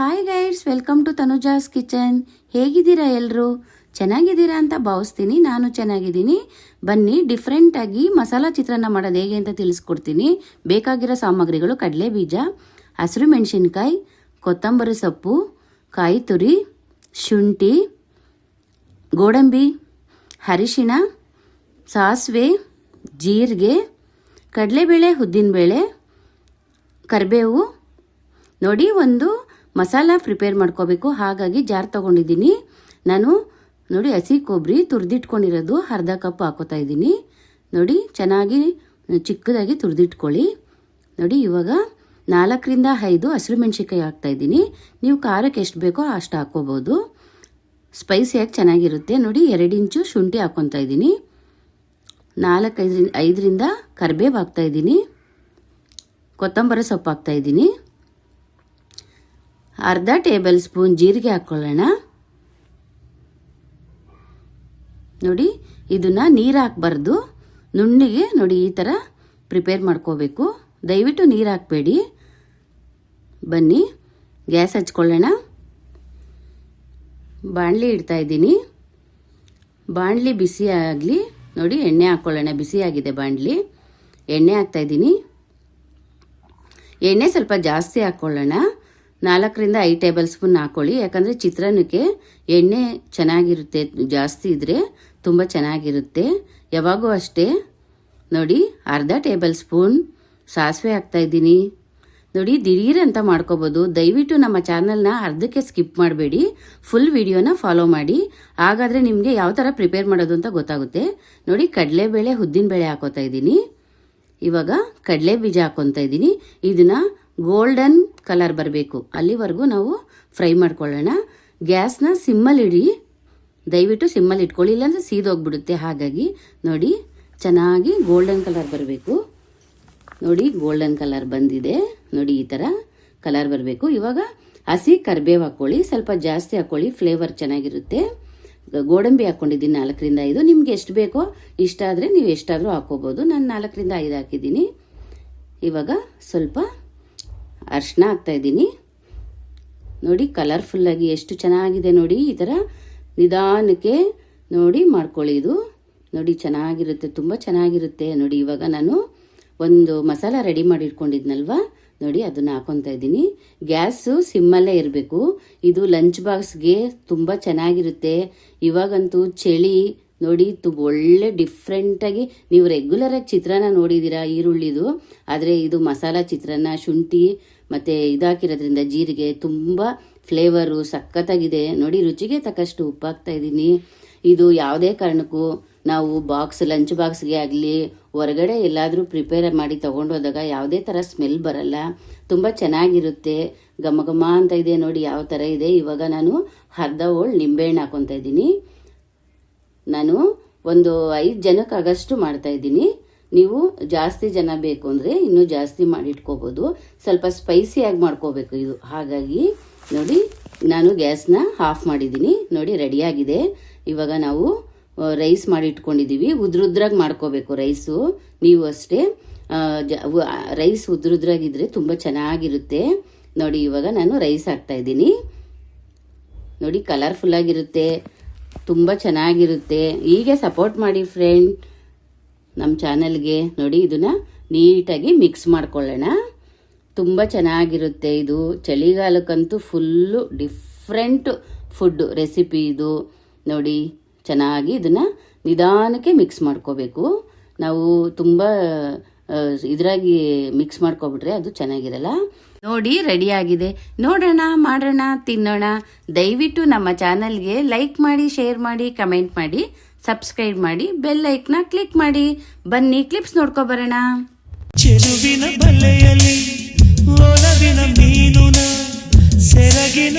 Hi guys welcome to Tanuja's kitchen ಹೇಗಿದ್ದೀರಾ ಎಲ್ಲರೂ ಚೆನ್ನಾಗಿದ್ದೀರಾ ಅಂತ ಭಾವಿಸ್ತೀನಿ. ನಾನು ಚೆನ್ನಾಗಿದ್ದೀನಿ. ಬನ್ನಿ ಡಿಫ್ರೆಂಟಾಗಿ ಮಸಾಲ ಚಿತ್ರಾನ್ನ ಮಾಡೋದು ಹೇಗೆ ಅಂತ ತಿಳಿಸ್ಕೊಡ್ತೀನಿ. ಬೇಕಾಗಿರೋ ಸಾಮಗ್ರಿಗಳು ಕಡಲೆ ಬೀಜ, ಹಸಿರು ಮೆಣಸಿನ್ಕಾಯಿ, ಕೊತ್ತಂಬರಿ ಸೊಪ್ಪು, ಕಾಯಿ ತುರಿ, ಶುಂಠಿ, ಗೋಡಂಬಿ, ಅರಿಶಿಣ, ಸಾಸಿವೆ, ಜೀರಿಗೆ, ಕಡಲೆಬೇಳೆ, ಉದ್ದಿನಬೇಳೆ, ಕರಿಬೇವು. ನೋಡಿ, ಒಂದು ಮಸಾಲ ಪ್ರಿಪೇರ್ ಮಾಡ್ಕೋಬೇಕು. ಹಾಗಾಗಿ ಜಾರ್ ತೊಗೊಂಡಿದ್ದೀನಿ. ನಾನು ನೋಡಿ ಹಸಿ ಕೊಬ್ಬರಿ ತುರಿದಿಟ್ಕೊಂಡಿರೋದು ಅರ್ಧ ಕಪ್ ಹಾಕೋತಾ ಇದ್ದೀನಿ. ನೋಡಿ ಚೆನ್ನಾಗಿ ಚಿಕ್ಕದಾಗಿ ತುರಿದಿಟ್ಕೊಳ್ಳಿ. ನೋಡಿ ಇವಾಗ ನಾಲ್ಕರಿಂದ ಐದು ಹಸಿರು ಹಾಕ್ತಾ ಹಾಕ್ತಾಯಿದ್ದೀನಿ ನೀವು ಖಾರಕ್ಕೆ ಎಷ್ಟು ಬೇಕೋ ಅಷ್ಟು ಹಾಕ್ಕೋಬೋದು. ಸ್ಪೈಸಿಯಾಗಿ ಚೆನ್ನಾಗಿರುತ್ತೆ. ನೋಡಿ ಎರಡು ಇಂಚು ಶುಂಠಿ ಹಾಕ್ಕೊತಾ ಇದ್ದೀನಿ. ನಾಲ್ಕೈದರಿಂದ ಐದರಿಂದ ಕರಿಬೇವು ಹಾಕ್ತಾಯಿದ್ದೀನಿ ಕೊತ್ತಂಬರಿ ಸೊಪ್ಪು ಹಾಕ್ತಾಯಿದ್ದೀನಿ ಅರ್ಧ ಟೇಬಲ್ ಸ್ಪೂನ್ ಜೀರಿಗೆ ಹಾಕ್ಕೊಳ್ಳೋಣ ನೋಡಿ, ಇದನ್ನು ನೀರು ಹಾಕ್ಬಾರ್ದು. ನುಣ್ಣಿಗೆ ನೋಡಿ ಈ ಥರ ಪ್ರಿಪೇರ್ ಮಾಡ್ಕೋಬೇಕು. ದಯವಿಟ್ಟು ನೀರು ಹಾಕಬೇಡಿ. ಬನ್ನಿ, ಗ್ಯಾಸ್ ಹಚ್ಕೊಳ್ಳೋಣ. ಬಾಣಲಿ ಇಡ್ತಾ ಇದ್ದೀನಿ. ಬಾಣಲಿ ಬಿಸಿ ಆಗಲಿ, ನೋಡಿ ಎಣ್ಣೆ ಹಾಕ್ಕೊಳ್ಳೋಣ ಬಿಸಿಯಾಗಿದೆ ಬಾಣಲಿ. ಎಣ್ಣೆ ಹಾಕ್ತಾಯಿದ್ದೀನಿ ಎಣ್ಣೆ ಸ್ವಲ್ಪ ಜಾಸ್ತಿ ಹಾಕ್ಕೊಳ್ಳೋಣ ನಾಲ್ಕರಿಂದ ಐದು ಟೇಬಲ್ ಸ್ಪೂನ್ ಹಾಕ್ಕೊಳ್ಳಿ ಯಾಕಂದರೆ ಚಿತ್ರಾನ್ನಕ್ಕೆ ಎಣ್ಣೆ ಚೆನ್ನಾಗಿರುತ್ತೆ, ಜಾಸ್ತಿ ಇದ್ದರೆ ತುಂಬ ಚೆನ್ನಾಗಿರುತ್ತೆ. ಯಾವಾಗೂ ಅಷ್ಟೇ. ನೋಡಿ, ಅರ್ಧ ಟೇಬಲ್ ಸ್ಪೂನ್ ಸಾಸಿವೆ ಹಾಕ್ತಾಯಿದ್ದೀನಿ ನೋಡಿ, ದಿಢೀರ್ ಅಂತ ಮಾಡ್ಕೋಬೋದು. ದಯವಿಟ್ಟು ನಮ್ಮ ಚಾನಲ್ನ ಅರ್ಧಕ್ಕೆ ಸ್ಕಿಪ್ ಮಾಡಬೇಡಿ. ಫುಲ್ ವಿಡಿಯೋನ ಫಾಲೋ ಮಾಡಿ. ಹಾಗಾದರೆ ನಿಮಗೆ ಯಾವ ಥರ ಪ್ರಿಪೇರ್ ಮಾಡೋದು ಅಂತ ಗೊತ್ತಾಗುತ್ತೆ. ನೋಡಿ, ಕಡಲೆಬೇಳೆ, ಉದ್ದಿನಬೇಳೆ ಹಾಕೋತಾ ಇದ್ದೀನಿ. ಇವಾಗ ಕಡಲೆ ಬೀಜ ಹಾಕ್ಕೊತಾ ಇದ್ದೀನಿ. ಇದನ್ನು ಗೋಲ್ಡನ್ ಕಲರ್ ಬರಬೇಕು. ಅಲ್ಲಿವರೆಗೂ ನಾವು ಫ್ರೈ ಮಾಡ್ಕೊಳ್ಳೋಣ. ಗ್ಯಾಸ್ನ ಸಿಮ್ಮಲ್ಲಿ ಇಡಿ. ದಯವಿಟ್ಟು ಸಿಮ್ಮಲ್ಲಿ ಇಟ್ಕೊಳ್ಳಿ. ಇಲ್ಲಾಂದರೆ ಸೀದೋಗ್ಬಿಡುತ್ತೆ. ಹಾಗಾಗಿ ನೋಡಿ, ಚೆನ್ನಾಗಿ ಗೋಲ್ಡನ್ ಕಲರ್ ಬರಬೇಕು. ನೋಡಿ ಗೋಲ್ಡನ್ ಕಲರ್ ಬಂದಿದೆ. ನೋಡಿ, ಈ ಥರ ಕಲರ್ ಬರಬೇಕು. ಇವಾಗ ಹಸಿ ಕರಿಬೇವು ಹಾಕ್ಕೊಳ್ಳಿ. ಸ್ವಲ್ಪ ಜಾಸ್ತಿ ಹಾಕ್ಕೊಳ್ಳಿ. ಫ್ಲೇವರ್ ಚೆನ್ನಾಗಿರುತ್ತೆ. ಗೋಡಂಬಿ ಹಾಕ್ಕೊಂಡಿದ್ದೀನಿ, ನಾಲ್ಕರಿಂದ ಐದು. ನಿಮ್ಗೆ ಎಷ್ಟು ಬೇಕೋ ಇಷ್ಟ ಆದರೆ ನೀವು ಎಷ್ಟಾದರೂ ಹಾಕ್ಕೋಬೋದು. ನಾನು ನಾಲ್ಕರಿಂದ ಐದು ಹಾಕಿದ್ದೀನಿ. ಇವಾಗ ಸ್ವಲ್ಪ ಅರಿಶಿನ ಹಾಕ್ತಾಯಿದ್ದೀನಿ ನೋಡಿ ಕಲರ್ಫುಲ್ಲಾಗಿ ಎಷ್ಟು ಚೆನ್ನಾಗಿದೆ ನೋಡಿ, ಈ ಥರ ನಿಧಾನಕ್ಕೆ ನೋಡಿ ಮಾಡ್ಕೊಳ್ಳಿ ಇದು. ನೋಡಿ, ಚೆನ್ನಾಗಿರುತ್ತೆ, ತುಂಬ ಚೆನ್ನಾಗಿರುತ್ತೆ. ನೋಡಿ, ಇವಾಗ ನಾನು ಒಂದು ಮಸಾಲ ರೆಡಿ ಮಾಡಿ ಇಟ್ಕೊಂಡಿದ್ನಲ್ವ ನೋಡಿ, ಅದನ್ನು ಹಾಕೊತಾ ಇದ್ದೀನಿ. ಗ್ಯಾಸು ಸಿಮ್ಮಲ್ಲೇ ಇರಬೇಕು. ಇದು ಲಂಚ್ ಬಾಕ್ಸ್ಗೆ ತುಂಬ ಚೆನ್ನಾಗಿರುತ್ತೆ. ಇವಾಗಂತೂ ಚಳಿ, ನೋಡಿ ತುಂಬ ಒಳ್ಳೆ ಡಿಫ್ರೆಂಟಾಗಿ ನೀವು ರೆಗ್ಯುಲರಾಗಿ ಚಿತ್ರಾನ್ನ ನೋಡಿದ್ದೀರಾ, ಈರುಳ್ಳಿದು. ಆದರೆ ಇದು ಮಸಾಲ ಚಿತ್ರಾನ್ನ, ಶುಂಠಿ ಮತ್ತು ಇದಾಕಿರೋದ್ರಿಂದ ಜೀರಿಗೆ ತುಂಬ ಫ್ಲೇವರು ಸಖತ್ತಾಗಿದೆ. ನೋಡಿ, ರುಚಿಗೆ ತಕ್ಕಷ್ಟು ಉಪ್ಪಾಗ್ತಾ ಇದ್ದೀನಿ. ಇದು ಯಾವುದೇ ಕಾರಣಕ್ಕೂ ನಾವು ಬಾಕ್ಸ್ ಲಂಚ್ ಬಾಕ್ಸ್ಗೆ ಆಗಲಿ, ಹೊರಗಡೆ ಎಲ್ಲಾದರೂ ಪ್ರಿಪೇರ್ ಮಾಡಿ ತೊಗೊಂಡೋದಾಗ ಯಾವುದೇ ಥರ ಸ್ಮೆಲ್ ಬರಲ್ಲ. ತುಂಬ ಚೆನ್ನಾಗಿರುತ್ತೆ. ಘಮ ಘಮ ಅಂತ ಇದೆ ನೋಡಿ, ಯಾವ ಥರ ಇದೆ. ಇವಾಗ ನಾನು ಅರ್ಧ ಹೋಳು ನಿಂಬೆಹಣ್ಣು ಹಾಕೊತಾ ಇದ್ದೀನಿ. ನಾನು ಒಂದು ಐದು ಜನಕ್ಕಾಗಷ್ಟು ಮಾಡ್ತಾ ಇದ್ದೀನಿ. ನೀವು ಜಾಸ್ತಿ ಜನ ಬೇಕು ಅಂದರೆ ಇನ್ನೂ ಜಾಸ್ತಿ ಮಾಡಿಟ್ಕೋಬೋದು. ಸ್ವಲ್ಪ ಸ್ಪೈಸಿಯಾಗಿ ಮಾಡ್ಕೋಬೇಕು ಇದು. ಹಾಗಾಗಿ ನೋಡಿ, ನಾನು ಗ್ಯಾಸ್ನ ಆಫ್ ಮಾಡಿದ್ದೀನಿ. ನೋಡಿ ರೆಡಿಯಾಗಿದೆ ಇವಾಗ ನಾವು ರೈಸ್ ಮಾಡಿ ಇಟ್ಕೊಂಡಿದ್ದೀವಿ ಉದ್ರುದ್ರಾಗಿ ಮಾಡ್ಕೋಬೇಕು ರೈಸು ನೀವು ಅಷ್ಟೇ ರೈಸ್ ಉದ್ರುದ್ರಾಗಿದ್ದರೆ ತುಂಬ ಚೆನ್ನಾಗಿರುತ್ತೆ. ನೋಡಿ, ಇವಾಗ ನಾನು ರೈಸ್ ಹಾಕ್ತಾ ಇದ್ದೀನಿ. ನೋಡಿ ಕಲರ್ಫುಲ್ಲಾಗಿರುತ್ತೆ ತುಂಬ ಚೆನ್ನಾಗಿರುತ್ತೆ. ಹೀಗೆ ಸಪೋರ್ಟ್ ಮಾಡಿ ಫ್ರೆಂಡ್ ನಮ್ಮ ಚಾನಲ್ಗೆ ನೋಡಿ ಇದನ್ನು ನೀಟಾಗಿ ಮಿಕ್ಸ್ ಮಾಡ್ಕೊಳ್ಳೋಣ. ತುಂಬ ಚೆನ್ನಾಗಿರುತ್ತೆ ಇದು. ಚಳಿಗಾಲಕ್ಕಂತೂ ಫುಲ್ಲು ಡಿಫ್ರೆಂಟ್ ಫುಡ್ ರೆಸಿಪಿ ಇದು. ನೋಡಿ, ಚೆನ್ನಾಗಿ ಇದನ್ನು ನಿಧಾನಕ್ಕೆ ಮಿಕ್ಸ್ ಮಾಡ್ಕೋಬೇಕು. ನಾವು ತುಂಬ ಇದರಾಗಿ ಮಿಕ್ಸ್ ಮಾಡ್ಕೊಬಿಟ್ರೆ ಅದು ಚೆನ್ನಾಗಿರಲ್ಲ. ನೋಡಿ ರೆಡಿಯಾಗಿದೆ ನೋಡೋಣ, ಮಾಡೋಣ, ತಿನ್ನೋಣ. ದಯವಿಟ್ಟು ನಮ್ಮ ಚಾನಲ್ಗೆ ಲೈಕ್ ಮಾಡಿ ಶೇರ್ ಮಾಡಿ ಕಮೆಂಟ್ ಮಾಡಿ. ಸಬ್ಸ್ಕ್ರೈಬ್ ಮಾಡಿ ಬೆಲ್ ಐಕ್ನ ಕ್ಲಿಕ್ ಮಾಡಿ. ಬನ್ನಿ ಕ್ಲಿಪ್ಸ್ ನೋಡ್ಕೊ ಬರೋಣ. ಬಲೆಯಲ್ಲಿ ಮೀನುನ ಸೆರಗಿನ